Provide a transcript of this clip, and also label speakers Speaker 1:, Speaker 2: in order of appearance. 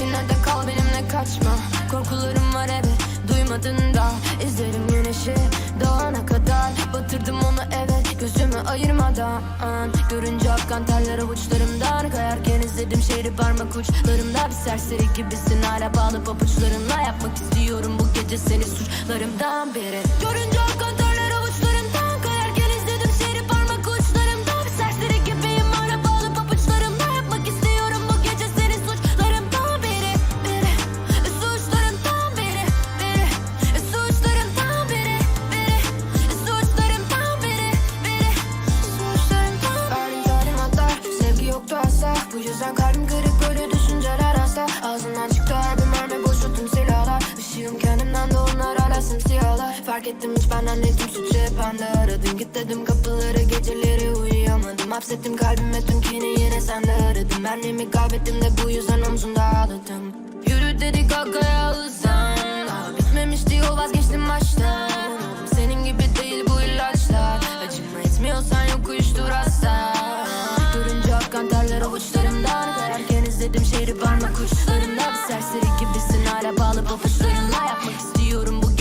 Speaker 1: Yine de kal benimle kaçma. Korkularım var evet duymadın da. İzlerim güneşi doğana kadar. Batırdım onu evet gözümü ayırmadan. Görünce akkan teller avuçlarımdan. Kayarken izledim şehri parmak uçlarımda. Bir serseri gibisin hala bağlı papuçlarınla. Yapmak istiyorum bu gece seni suçlarımdan beri. Görünce Bu yüzden kalbim kırık böyle düşünceler asla. Ağzından çıktı her bir mermi boşu tüm silahlar. Işığım kendimden de onlar hala simsiyahlar Fark ettim hiç tüm suçu hep bende aradım. Git dedim kapıları geceleri uyuyamadım. Hapsettim kalbime tüm kini yine sende aradım. Benliğimi kaybettim de bu yüzden omzunda ağladım İzledim şehri parmak uçlarında Bir serseri gibisin. Hala bağlı papuçlarınla Yapmak istiyorum. Bu